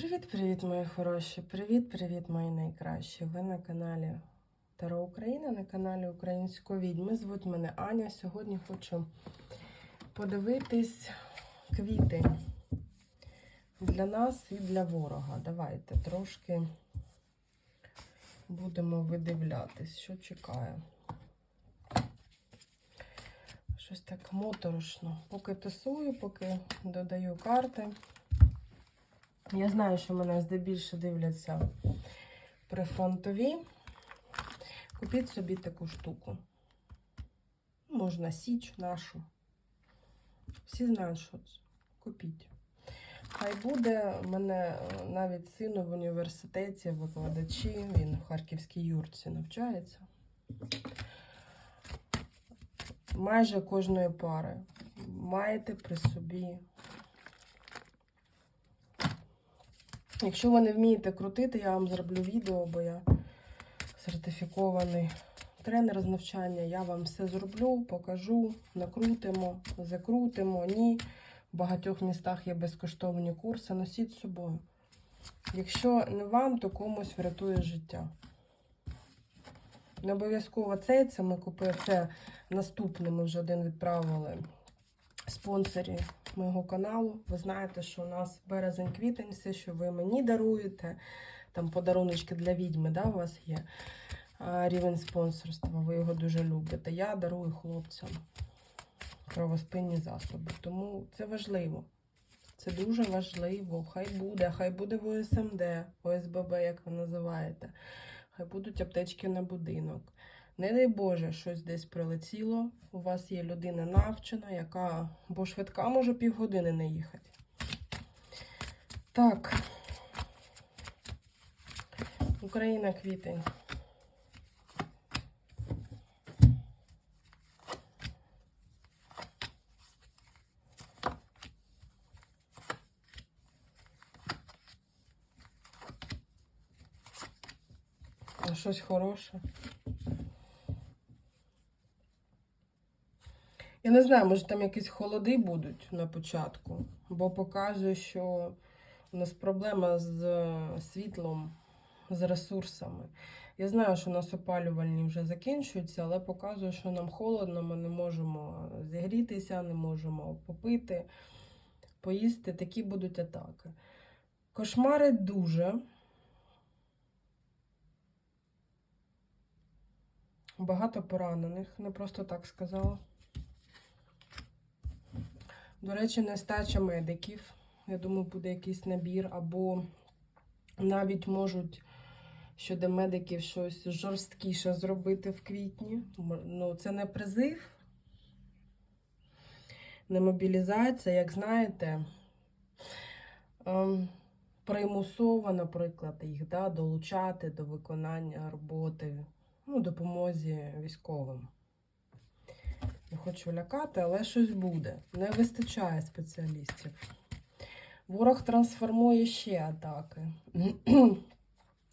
Привіт-привіт, мої хороші! Привіт-привіт, мої найкращі! Ви на каналі Таро Україна, на каналі Української відьми. Звуть мене Аня. Сьогодні хочу подивитись квітень для нас і для ворога. Давайте трошки будемо видивлятись, що чекає. Щось так моторошно. Поки тусую, поки додаю карти. Я знаю, що мене здебільше дивляться прифронтові. Купіть собі таку штуку. Можна січ нашу. Всі знають, що це. Купіть. Хай буде мене е, навіть син в університеті, викладачі, він в Харківській юрці навчається. Майже кожної пари маєте при собі Якщо ви не вмієте крутити, я вам зроблю відео, бо я сертифікований тренер з навчання. Я вам все зроблю, покажу, накрутимо, закрутимо. Ні. В багатьох містах є безкоштовні курси. Носіть з собою. Якщо не вам, то комусь врятує життя. Не обов'язково цей, це ми купили. Це наступний, ми вже один відправили спонсорі мого каналу. Ви знаєте, що у нас березень-квітень, все, що ви мені даруєте, там подаруночки для відьми, да, у вас є рівень спонсорства, ви його дуже любите. Я дарую хлопцям кровоспинні засоби. Тому це важливо. Це дуже важливо. Хай буде, хай буде в ОСМД, ОСББ, як ви називаєте. Хай будуть аптечки на будинок. Не дай Боже, щось десь прилетіло. У вас є людина навчена, яка, бо швидка може півгодини не їхати. Так. Україна квітень. Щось хороше. Я не знаю, може там якісь холоди будуть на початку, бо показує, що у нас проблема з е, світлом, з ресурсами. Я знаю, що у нас опалювальні вже закінчуються, але показує, що нам холодно, ми не можемо зігрітися, не можемо попити, поїсти. Такі будуть атаки. Кошмари дуже. Багато поранених, не просто так сказала. До речі, нестача медиків. Я думаю, буде якийсь набір, або навіть можуть щодо медиків щось жорсткіше зробити в квітні. Ну, це не призив, не мобілізація, як знаєте, ем, примусово, наприклад, їх да, долучати до виконання роботи, ну, допомозі військовим. Не хочу лякати, але щось буде. Не вистачає спеціалістів. Ворог трансформує ще атаки.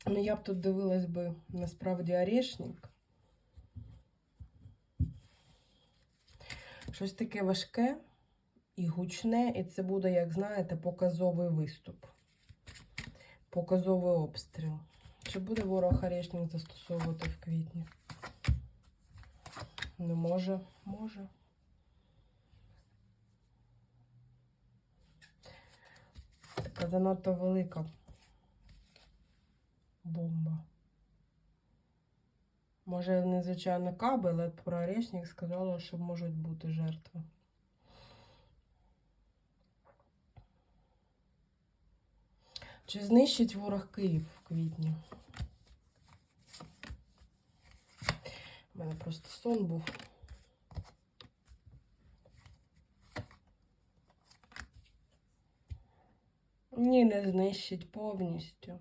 Ну, я б тут дивилась би насправді орешник. Щось таке важке і гучне, і це буде, як знаєте, показовий виступ. Показовий обстріл. Чи буде ворог орешник застосовувати в квітні? Не може, може. Така занадто велика бомба. Може, незвичайно каби, але про орешник сказала, що можуть бути жертви. Чи знищить ворог Київ в квітні? У мене просто сон був. Ні, не знищить повністю.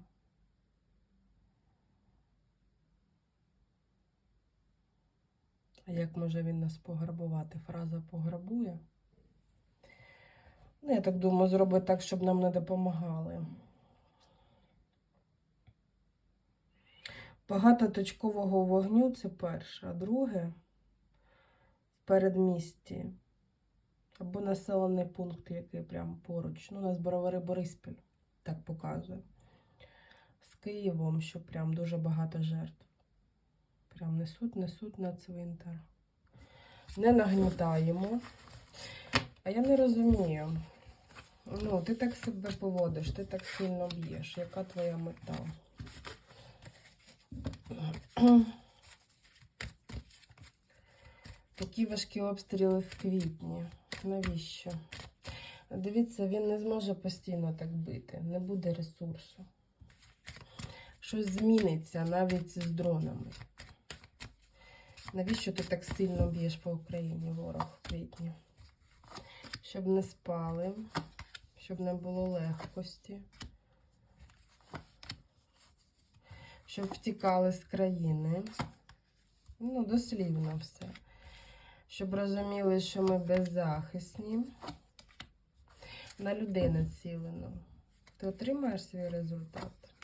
А як може він нас пограбувати? Фраза пограбує? Ну, я так думаю, зробить так, щоб нам не допомагали. Багато точкового вогню це перше, а друге в передмісті. Або населений пункт, який прямо поруч. Ну, у нас Боровари Бориспіль. Так показує. З Києвом, що прям дуже багато жертв. Прям несуть, несуть на цвинтар. Не нагнітаємо. А я не розумію. Ну, ти так себе поводиш, ти так сильно б'єш. Яка твоя мета? Такі важкі обстріли в квітні. Навіщо? Дивіться, він не зможе постійно так бити, не буде ресурсу. Щось зміниться навіть з дронами. Навіщо ти так сильно б'єш по Україні, ворог в квітні? Щоб не спали, щоб не було легкості, щоб втікали з країни. Ну, дослівно все. Щоб розуміли, що ми беззахисні. На людей націлено. Ти отримаєш свій результат?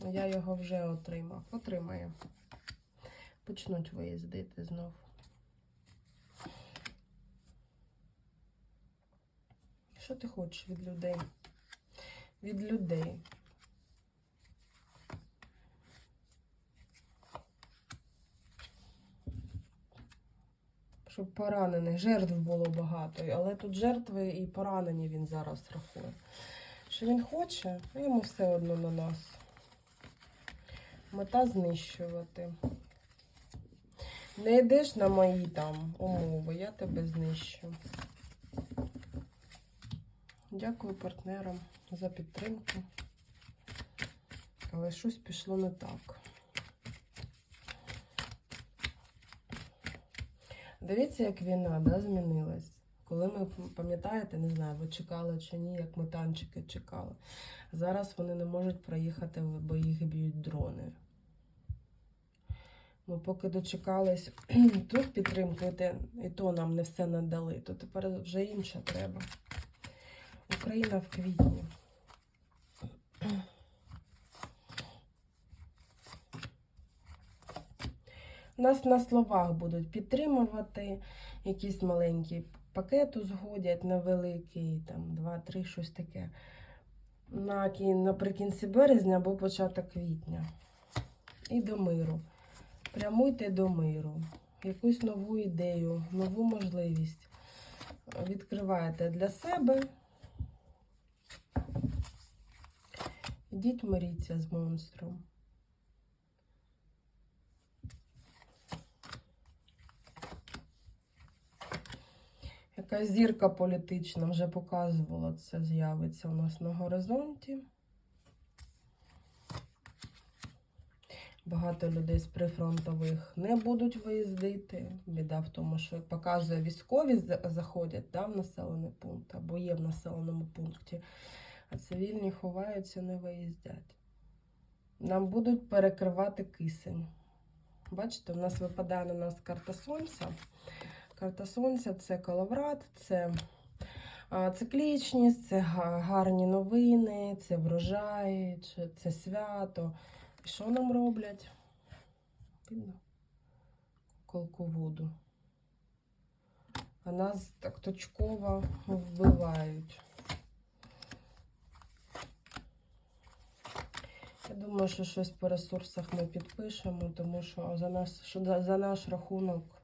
Ну, Я його вже отримав. Отримаю. Почнуть виїздити знов. Що ти хочеш від людей? Від людей. Щоб поранених, жертв було багато. Але тут жертви і поранені він зараз рахує. Що він хоче, а йому все одно на нас. Мета знищувати. Не йдеш на мої там умови, я тебе знищу. Дякую партнерам за підтримку. Але щось пішло не так. Дивіться, як війна да, змінилась. Коли ми, пам'ятаєте, не знаю, ви чекали чи ні, як ми танчики чекали. Зараз вони не можуть проїхати, бо їх б'ють дрони. Ми поки дочекались тут підтримки, і то нам не все надали, то тепер вже інше треба. Україна в квітні. Нас на словах будуть підтримувати, якийсь маленький пакет узгодять невеликий, там 2-3, щось таке. На, кі- наприкінці березня або початок квітня. І до миру. Прямуйте до миру. Якусь нову ідею, нову можливість відкриваєте для себе. Ідіть миріться з монстром. Якась зірка політична вже показувала це, з'явиться у нас на горизонті. Багато людей з прифронтових не будуть виїздити. Біда в тому, що показує військові заходять да, в населений пункт або є в населеному пункті, а цивільні ховаються, не виїздять. Нам будуть перекривати кисень. Бачите, у нас випадає на нас карта сонця. Карта сонця це коловрат, це циклічність, це гарні новини, це врожай, це свято. І що нам роблять? Видно? Колку воду. А нас так точково вбивають. Я думаю, що щось по ресурсах ми підпишемо, тому що за нас, що за наш рахунок.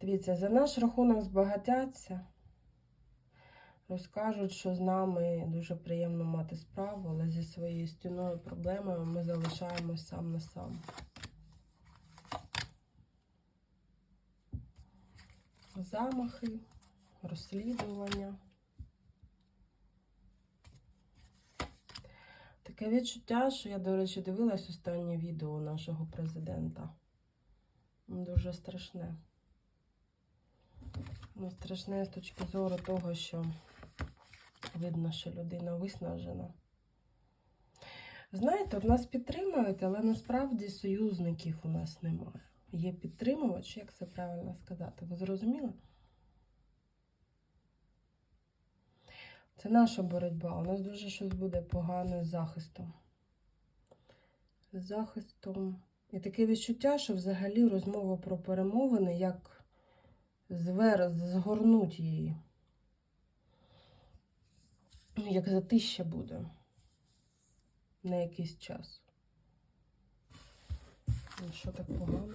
Дивіться, за наш рахунок збагатяться. Розкажуть, що з нами дуже приємно мати справу, але зі своєю стіною проблемою ми залишаємось сам на сам. Замахи, розслідування. Таке відчуття, що я, до речі, дивилась останнє відео нашого президента. Дуже страшне. Ну, страшне з точки зору того, що видно, що людина виснажена. Знаєте, в нас підтримують, але насправді союзників у нас немає. Є підтримувач, як це правильно сказати? Ви зрозуміли? Це наша боротьба. У нас дуже щось буде погане з захистом. З захистом. І таке відчуття, що взагалі розмова про перемовини, як звер, згорнуть її. Ну, як затища буде на якийсь час. Ну, що так погано?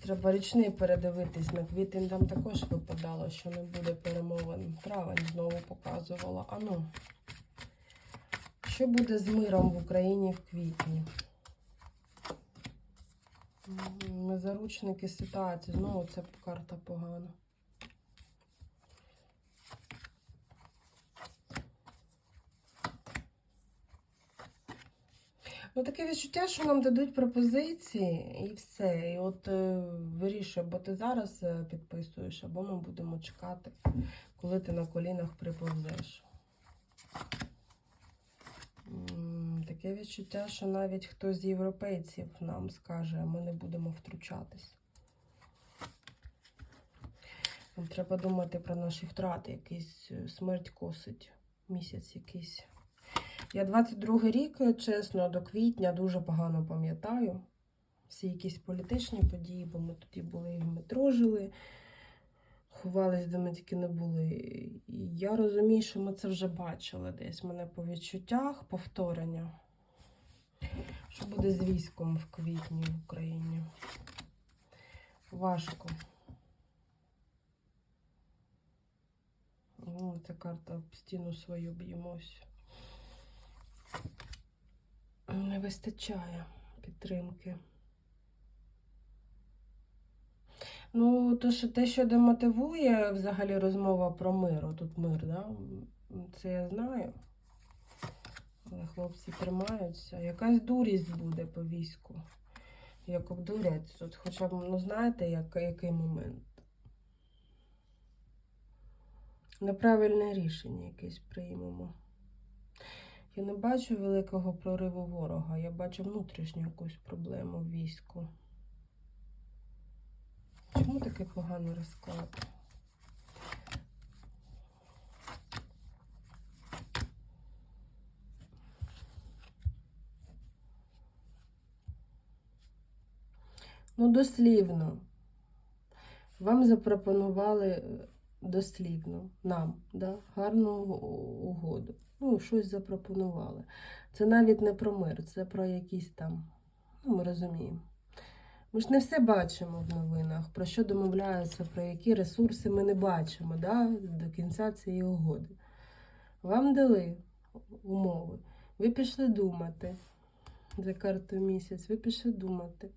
Треба річний передивитись на квітень. Там також випадало, що не буде перемовин. Травень знову показувала. А ну, що буде з миром в Україні в квітні? Заручники ситуації. Знову ця карта погана. Ну, таке відчуття, що нам дадуть пропозиції і все. І от е, вирішуй, або ти зараз е, підписуєш, або ми будемо чекати, коли ти на колінах приповзеш. Таке відчуття, що навіть хтось з європейців нам скаже, ми не будемо втручатись. Нам треба думати про наші втрати, якийсь е, смерть косить, місяць якийсь. Я 22 рік, е, чесно, до квітня дуже погано пам'ятаю всі якісь політичні події, бо ми тоді були і в метро жили, ховались, де ми тільки не були. І я розумію, що ми це вже бачили десь. Мене по відчуттях повторення. Що буде з військом в квітні в Україні? Важко. Ну, ця карта в стіну свою б'ємось. Не вистачає підтримки. Ну, то, що те, що демотивує взагалі розмова про мир, тут мир, да? це я знаю. Але хлопці тримаються. Якась дурість буде по війську. Як обдурять тут. Хоча б, ну знаєте, як, який момент. Неправильне рішення якесь приймемо. Я не бачу великого прориву ворога, я бачу внутрішню якусь проблему в війську. Чому такий поганий розклад? Ну, дослівно. Вам запропонували е, дослівно, нам, да, гарну угоду. Ну, щось запропонували. Це навіть не про мир, це про якісь там. Ну, ми розуміємо. Ми ж не все бачимо в новинах, про що домовляються, про які ресурси ми не бачимо да, до кінця цієї угоди. Вам дали умови. Ви пішли думати за карту місяць, ви пішли думати.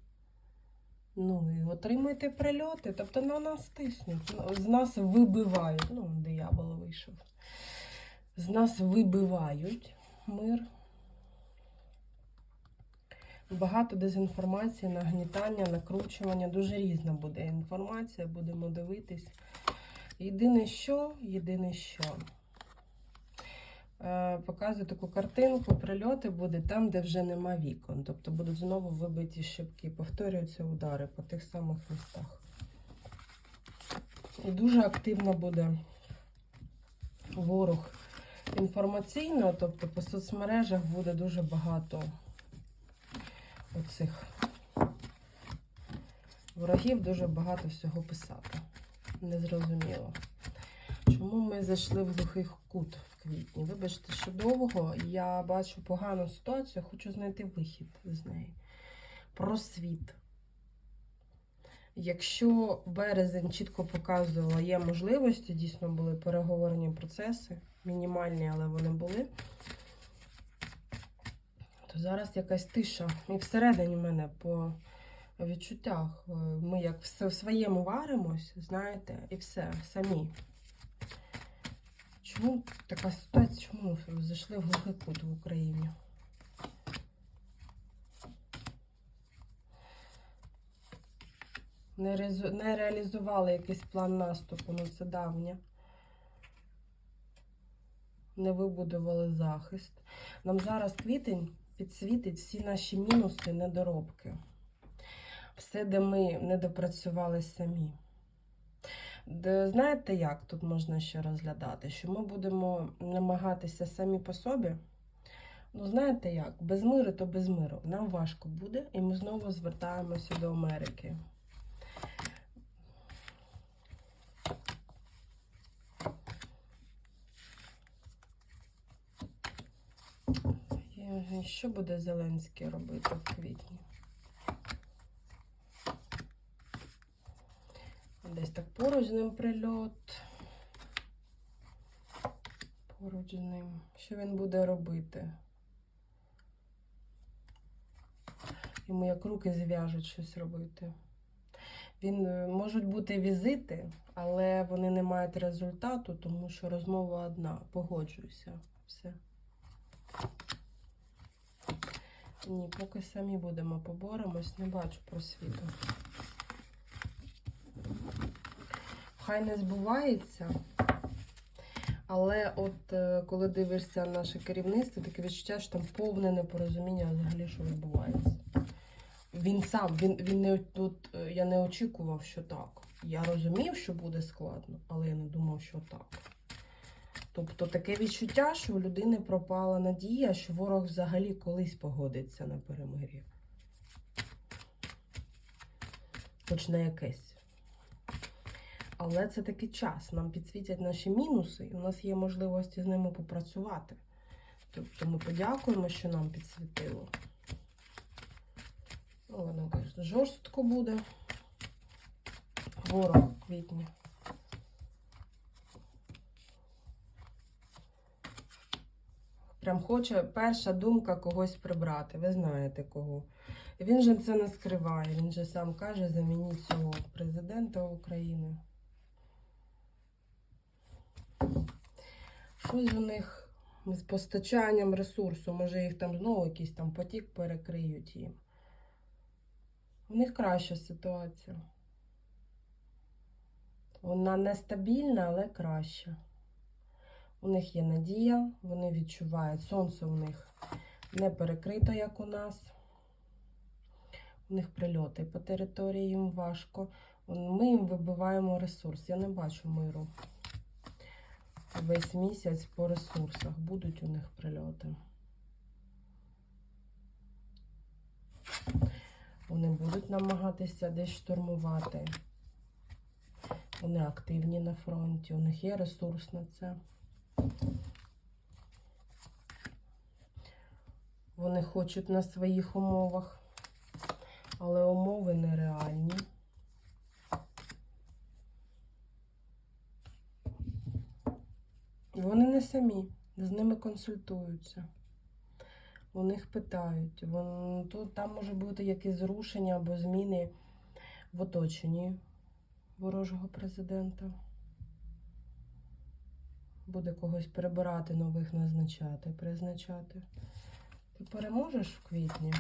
Ну і отримуйте прильоти, тобто на нас тиснуть, ну, з нас вибивають. Ну, диявол вийшов. З нас вибивають мир. Багато дезінформації, нагнітання, накручування. Дуже різна буде інформація, будемо дивитись. Єдине що, єдине що. Показую таку картинку, прильоти буде там, де вже нема вікон. Тобто будуть знову вибиті щепки, повторюються удари по тих самих містах. І дуже активно буде ворог інформаційно, тобто по соцмережах буде дуже багато оцих ворогів, дуже багато всього писати. Незрозуміло. Чому ми зайшли в глухий кут квітні? Вибачте, що довго я бачу погану ситуацію, хочу знайти вихід з неї. Просвіт. Якщо березень чітко показувала, є можливості, дійсно були переговорні процеси, мінімальні, але вони були, то зараз якась тиша. І всередині мене по відчуттях. Ми як в своєму варимось, знаєте, і все, самі. Чому така ситуація? Чому зайшли в глухий кут в Україні? Не, резу- не реалізували якийсь план наступу, ну це давнє. Не вибудували захист. Нам зараз квітень підсвітить всі наші мінуси, недоробки. Все, де ми не допрацювали самі. Знаєте, як тут можна ще розглядати? Що ми будемо намагатися самі по собі? Ну, знаєте як, без миру, то без миру. Нам важко буде, і ми знову звертаємося до Америки. Що буде Зеленський робити в квітні? Десь так поруч з ним прильот. Поруч з ним. Що він буде робити? Йому як руки зв'яжуть щось робити. Він е, можуть бути візити, але вони не мають результату, тому що розмова одна. Погоджуюся. Все. Ні, поки самі будемо поборемось, не бачу просвіту. Хай не збувається. Але от е, коли дивишся наше керівництво, таке відчуття, що там повне непорозуміння взагалі, що відбувається. Він сам, він, він не от, е, я не очікував, що так. Я розумів, що буде складно, але я не думав, що так. Тобто таке відчуття, що у людини пропала надія, що ворог взагалі колись погодиться на перемир'я. Хоч на якесь. Але це такий час. Нам підсвітять наші мінуси, і у нас є можливості з ними попрацювати. Тобто ми подякуємо, що нам підсвітило. Воно жорстко буде. Ворог в квітні. Прям хоче перша думка когось прибрати. Ви знаєте кого. Він же це не скриває. Він же сам каже, замініть цього президента України. Щось у них з постачанням ресурсу. Може їх там знову якийсь там потік перекриють їм. У них краща ситуація. Вона нестабільна, але краща. У них є надія, вони відчувають. Сонце у них не перекрито, як у нас. У них прильоти по території їм важко. Ми їм вибиваємо ресурс. Я не бачу миру. Весь місяць по ресурсах будуть у них прильоти. Вони будуть намагатися десь штурмувати. Вони активні на фронті, у них є ресурс на це. Вони хочуть на своїх умовах, але умови нереальні. Вони не самі, з ними консультуються. У них питають. Вон, то, там може бути якісь зрушення або зміни в оточенні ворожого президента. Буде когось прибирати, нових назначати, призначати. Ти переможеш в квітні?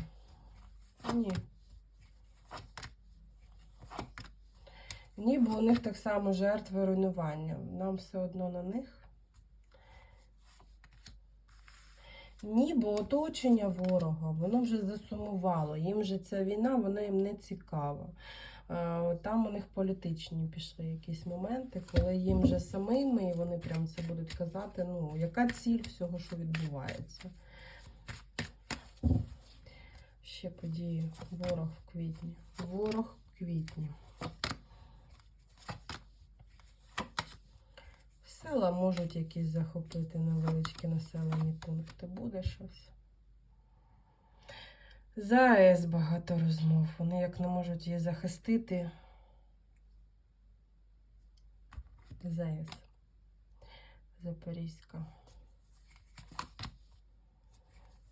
Ні. Ні, бо у них так само жертви руйнування. Нам все одно на них. Ні, бо оточення ворога, воно вже засумувало. Їм же ця війна, вона їм не цікава. Е, Там у них політичні пішли якісь моменти, коли їм вже самими, і вони прям це будуть казати, ну, яка ціль всього, що відбувається. Ще події. Ворог в квітні. Ворог в квітні. Села можуть якісь захопити невеличкі населені пункти. Буде щось. За АЕС багато розмов. Вони як не можуть її захистити. ЗАЕС. Запорізька.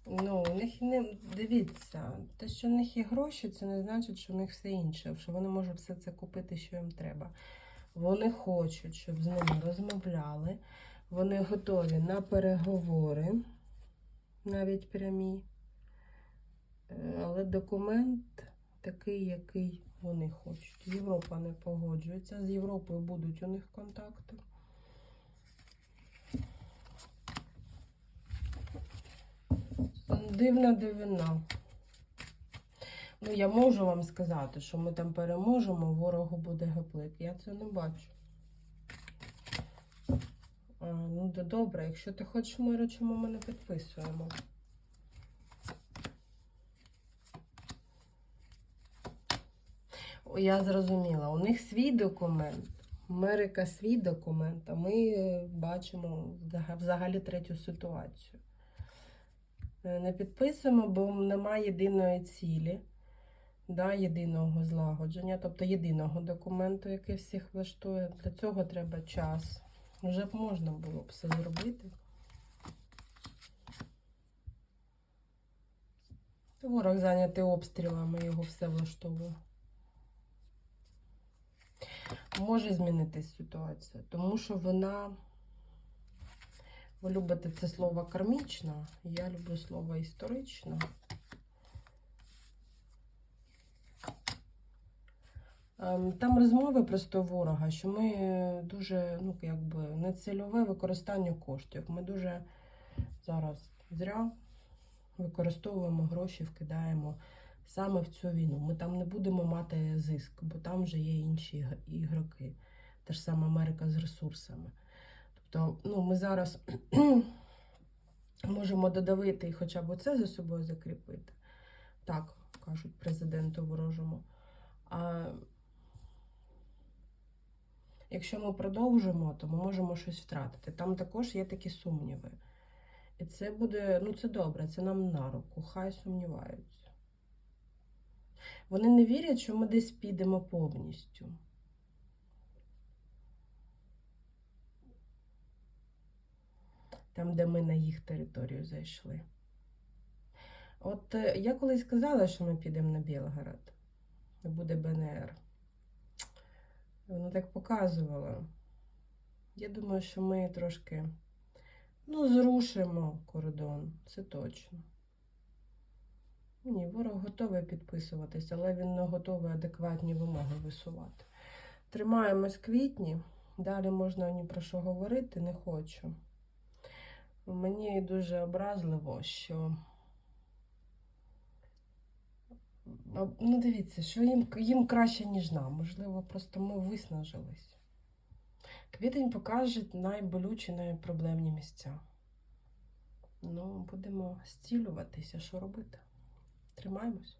Ну, у них не дивіться, те, що в них є гроші, це не значить, що в них все інше, що вони можуть все це купити, що їм треба. Вони хочуть, щоб з ними розмовляли. Вони готові на переговори, навіть прямі. Е, Але документ такий, який вони хочуть. Європа не погоджується. З Європою будуть у них контакти. Дивна дивина. Ну, я можу вам сказати, що ми там переможемо, ворогу буде гаплик. Я це не бачу. А, ну, да добре, якщо ти хочеш миру, чому ми не підписуємо? Я зрозуміла, у них свій документ, Америка свій документ, а ми е, бачимо взагалі третю ситуацію. е, не підписуємо, бо немає єдиної цілі, да, єдиного злагодження, тобто єдиного документу, який всіх влаштує. Для цього треба час. Вже б можна було б все зробити. Ворог зайнятий обстрілами, його все влаштовує. Може змінитись ситуація, тому що вона. Ви любите це слово кармічна, я люблю слово історична. Там розмови просто ворога, що ми е, дуже, ну, якби, нецільове використання коштів. Ми дуже зараз зря використовуємо гроші, вкидаємо саме в цю війну. Ми там не будемо мати зиск, бо там вже є інші ігроки. Та ж сама Америка з ресурсами. Тобто, ну, ми зараз можемо додавити і хоча б це за собою закріпити. Так, кажуть президенту ворожому. А якщо ми продовжимо, то ми можемо щось втратити. Там також є такі сумніви. І це буде, ну це добре, це нам на руку, хай сумніваються. Вони не вірять, що ми десь підемо повністю. Там, де ми на їх територію зайшли. От е, я колись сказала, що ми підемо на Білгород. Буде БНР. Так показувало. Я думаю, що ми трошки ну, зрушимо кордон, це точно. Ні, ворог готовий підписуватись, але він не готовий адекватні вимоги висувати. Тримаємось квітні, далі можна ні про що говорити, не хочу. Мені дуже образливо, що. Ну, дивіться, що їм, їм краще, ніж нам. Можливо, просто ми виснажились. Квітень покаже найболючі, найпроблемні місця. Ну, будемо зцілюватися, що робити. Тримаємось.